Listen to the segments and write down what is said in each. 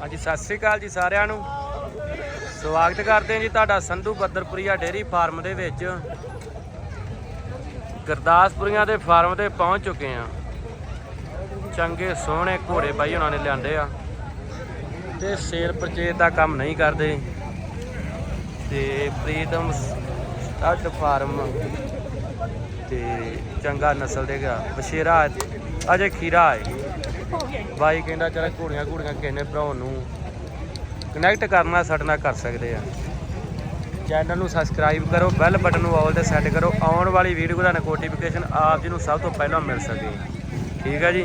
ਹਾਂਜੀ, ਸਤਿ ਸ੍ਰੀ ਅਕਾਲ ਜੀ ਸਾਰਿਆਂ ਨੂੰ। ਸਵਾਗਤ ਕਰਦੇ ਹਾਂ ਜੀ ਤੁਹਾਡਾ ਸੰਧੂ ਬੱਦਰਪੁਰੀਆ ਡੇਰੀ ਫਾਰਮ ਦੇ ਵਿੱਚ। ਗੁਰਦਾਸਪੁਰੀਆਂ ਦੇ ਫਾਰਮ ਤੇ ਪਹੁੰਚ ਚੁੱਕੇ ਆ ਚੰਗੇ ਸੋਹਣੇ ਘੋੜੇ ਬਾਈ ਉਹਨਾਂ ਨੇ ਲਿਆਂਦੇ ਆ। ਤੇ ਸੇਲ ਪਰਚੇਜ ਦਾ ਕੰਮ ਨਹੀਂ ਕਰਦੇ। ਤੇ ਪ੍ਰੀਤਮ ਸਟੱਡ ਫਾਰਮ। ਤੇ ਚੰਗਾ ਨਸਲ ਦੇ ਗਿਆ ਬਸ਼ੇਰਾ ਅਜੇ ਖੀਰਾ ਹੈ। ਬਾਈ ਕਹਿੰਦਾ ਚਲ ਘੋੜੀਆਂ ਘੋੜੀਆਂ ਕਿਸੇ ਨੇ ਭਰਾ ਨੂੰ। ਕਨੈਕਟ ਕਰਨਾ ਸਾਡੇ ਨਾਲ ਕਰ ਸਕਦੇ ਆ। ਚੈਨਲ ਨੂੰ ਸਬਸਕ੍ਰਾਈਬ ਕਰੋ ਬੈਲ ਬਟਨ ਨੂੰ ਆਲ ਤੇ ਸੈੱਟ ਕਰੋ। ਆਉਣ ਵਾਲੀ ਵੀਡੀਓ ਦਾ ਨੋਟੀਫਿਕੇਸ਼ਨ ਆਪ ਜੀ ਨੂੰ ਸਭ ਤੋਂ ਪਹਿਲਾਂ ਮਿਲ ਸਕੇ। ਠੀਕ ਹੈ ਜੀ?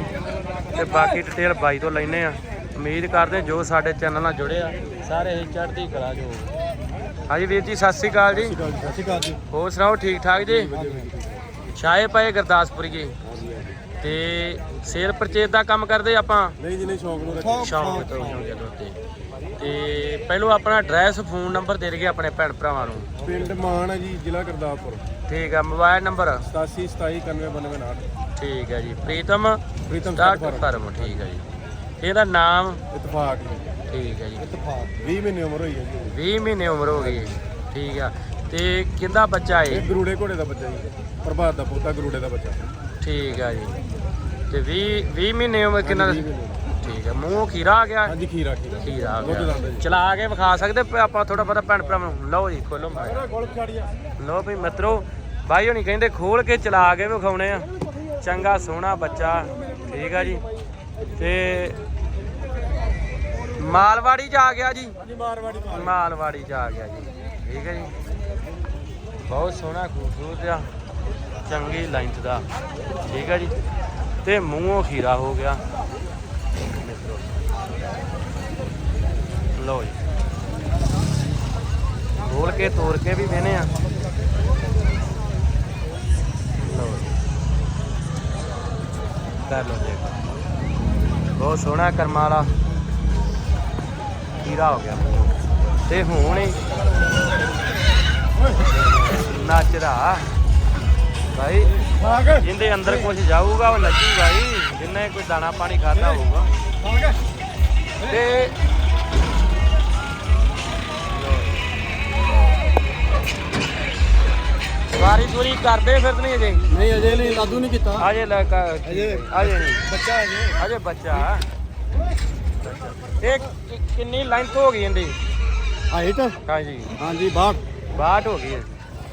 ਤੇ ਬਾਕੀ ਡਿਟੇਲ ਬਾਈ ਤੋਂ ਲੈਨੇ ਆ। ਉਮੀਦ ਕਰਦੇ ਜੋ ਸਾਡੇ ਚੈਨਲ ਨਾਲ ਜੁੜੇ ਆ ਸਾਰੇ ਹੀ ਚੜ੍ਹਦੀ ਕਲਾ ਜੋ ਹਾਂਜੀ ਵੀਰ ਜੀ ਸਤਿ ਸ੍ਰੀ ਅਕਾਲ ਜੀ। ਸਤਿ ਸ਼੍ਰੀ ਅਕਾਲ ਜੀ। ਹੋਰ ਸੁਣਾਓ ਠੀਕ ਠਾਕ ਜੀ ਛਾਏ ਪਏ ਗੁਰਦਾਸਪੁਰ ਜੀ। ਤੇ ਸੇਲ ਪਰਚੇਜ ਦਾ ਕੰਮ ਕਰਦੇ ਆਪਾਂ? ਨਹੀਂ ਜੀ ਨਹੀਂ ਸ਼ੌਂਕ ਨੂੰ ਰੱਖਿਆ ਸ਼ੌਂਕ ਤੋਂ ਸ਼ੌਂਕ ਜਦੋਂ ਤੇ ਤੇ ਪਹਿਲੋਂ ਆਪਣਾ ਐਡਰੈਸ ਫੋਨ ਨੰਬਰ ਦੇ ਦਈਏ ਆਪਣੇ ਭੈਣ ਭਰਾਵਾਂ ਨੂੰ। ਪਿੰਡ ਮਾਨ ਹੈ ਜੀ ਜ਼ਿਲ੍ਹਾ ਗੁਰਦਾਸਪੁਰ। ਠੀਕ ਆ ਮੋਬਾਈਲ ਨੰਬਰ 87 27 91 92 ਠੀਕ ਹੈ ਜੀ ਪ੍ਰੀਤਮ ਪ੍ਰੀਤਮ ਸਟਾਰਟ ਫਰਮ। ਠੀਕ ਹੈ ਜੀ। ਇਹਦਾ ਨਾਮ? ਇਤਫਾਕ ਠੀਕ ਹੈ ਜੀ। ਇਤਫਾਕ। 20 ਮਹੀਨੇ ਉਮਰ ਹੋਈ ਹੈ ਜੀ। 20 ਮਹੀਨੇ ਉਮਰ ਹੋ ਗਈ ਹੈ ਠੀਕ ਆ। ਤੇ ਕਿੰਦਾ ਬੱਚਾ ਇਹ? ਏ ਗਰੂੜੇ ਘੋੜੇ ਦਾ ਬੱਚਾ ਜੀ। ਪ੍ਰਭਾਤ ਦਾ ਪੋਤਾ ਗਰੂੜੇ ਦਾ ਬੱਚਾ। ਠੀਕ ਆ ਜੀ। ਤੇ 20 20 ਮਹੀਨੇ ਉਮਰ ਕਿੰਨਾ। ਠੀਕ ਹੈ ਮੂੰਹ ਖੀਰਾ ਆ ਗਿਆ? ਹਾਂਜੀ ਖੀਰਾ ਖੀਰਾ। ਖੀਰਾ ਆ ਦੁੱਧ ਗਿਆ। ਜੀ। ਚਲਾ ਕੇ ਵਿਖਾ ਸਕਦੇ ਪ- ਆਪਾਂ ਥੋੜਾ ਬਹੁਤਾ ਭੈਣ ਭਰਾਵਾਂ ਨੂੰ? ਲਓ ਜੀ ਖੋਲੋ ਮਾੜਾ। ਇਹਦਾ ਗੋਲ ਛਾੜੀਆ ਲੋ ਵੀ ਮਿੱਤਰੋ ਬਾਈ ਹੋਣੀ ਕਹਿੰਦੇ ਖੋਲ ਕੇ ਚਲਾ ਕੇ ਵਿਖਾਉਣੇ ਆ। ਚੰਗਾ ਸੋਹਣਾ ਬੱਚਾ। ਠੀਕ ਆ ਜੀ। ਤੇ ਮਾਲਵਾੜੀ ਚ ਆ ਗਿਆ ਜੀ। ਹਾਂਜੀ ਮਾਰਵਾੜੀ ਮਾਰ ਮਾਲਵਾੜੀ ਚ ਆ ਗਿਆ ਜੀ। ਠੀਕ ਹੈ ਜੀ। ਬਹੁਤ ਸੋਹਣਾ ਖੂਬਸੂਰਤ ਆ। ਚੰਗੀ ਲੈਂਥ ਦਾ। ਠੀਕ ਹੈ ਜੀ। ਤੇ ਮੂੰਹੋਂ ਖੀਰਾ ਹੋ ਗਿਆ। ਲਓ ਜੀ। ਖੋਲ ਕੇ ਤੋੜ ਕੇ ਵੀ ਵੇਨੇ ਆ। ਜੀ। ਕਰ ਲਓ ਜੀ। ਬਹੁਤ ਸੋਹਣਾ ਕਰਮਾਂ ਵਾਲਾ ਕੀਰਾ ਹੋ ਗਿਆ। ਤੇ ਹੁਣ ਹੀ ਨੱਚਦਾ ਭਾਈ ਭਾਗ ਜਿੰਦੇ ਅੰਦਰ ਕੁਝ ਜਾਊਗਾ ਉਹ ਨੱਚੂਗਾ ਹੀ। ਜਿੰਨੇ ਕੋਈ ਦਾਣਾ ਪਾਣੀ ਖਾਦਾ ਹੋਊਗਾ। ਤੇ ਵਾਰੀ ਸੂਰੀ ਕਰਦੇ ਫਿਰ ਨਹੀਂ ਅਜੇ। ਨਹੀਂ ਅਜੇ ਨਹੀਂ ਲਾਦੂ ਨਹੀਂ ਕੀਤਾ। ਅਜੇ ਲੈ ਕ- ਅਜੇ- ਅਜੇ ਨਹੀਂ। ਬੱਚਾ ਅਜੇ। ਅਜੇ ਬੱਚਾ। ਇਹ ਕਿ- ਕਿੰਨੀ ਲੈਂਥ ਹੋ ਗਈ ਇਹਦੀ? ਹਾਈਟ ਹਾਂਜੀ। ਹਾਂਜੀ ਬਾਹਰ 62 ਹੋ ਗਈ ਹੈ।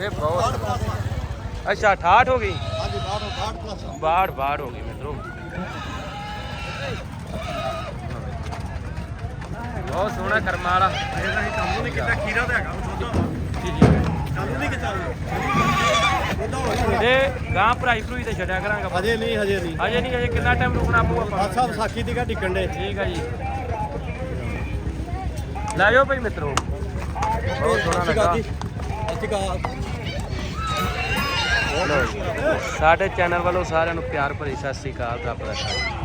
ਇਹ ਬਹੁਤ। ਅੱਛਾ 68 ਹੋ ਗਈ। ਹਾਂਜੀ ਬਾਹਰ ਬਾਹਰ ਪਲੱਸ 62 62 ਹੋ ਗਈ ਮਿੱਤਰੋ। ਬਹੁਤ ਸੋਹਣਾ ਕਰਮਾ ਵਾਲਾ। ਇਹਦਾ ਹੀ ਕੰਮ ਨਹੀਂ ਕੀਤਾ ਖੀਰਾ ਤਾਂ ਹੈਗਾ ਉਹ ਦੁੱਧ ਜੀ ਜੀ। ਕੰਮ ਨਹੀਂ ਕੀਤਾ ਤੇ ਗਾਂ ਭਰਾਈ ਭਰੂਈ ਤੇ ਛੱਡਿਆ ਕਰਾਂਗਾ ਹਜੇ ਨਹੀਂ ਹਜੇ ਨਹੀਂ। ਅਜੇ ਨਹੀਂ ਅਜੇ ਕਿੰਨਾ ਟਾਈਮ ਰੁਕਣਾ ਪਊ ਆਪਾਂ? ਬਾਦ ਸਾਹਿਬ ਸਾਖੀ ਦੀ ਡਿੱਕਣ ਦੇ ਠੀਕ ਆ ਜੀ। ਲੈ ਜਾਓ ਭਾਈ ਮਿੱਤਰੋ। ਬਹੁਤ ਸੋਹਣਾ ਲੱਗਾ। ਲਓ ਜੀ। ਸਾਡੇ ਚੈਨਲ ਵੱਲੋਂ ਸਾਰਿਆਂ ਨੂੰ ਪਿਆਰ ਭਰੀ ਸਤਿ ਸ੍ਰੀ ਅਕਾਲ ਰੱਬ ਦਾ ਖਾਲਸਾ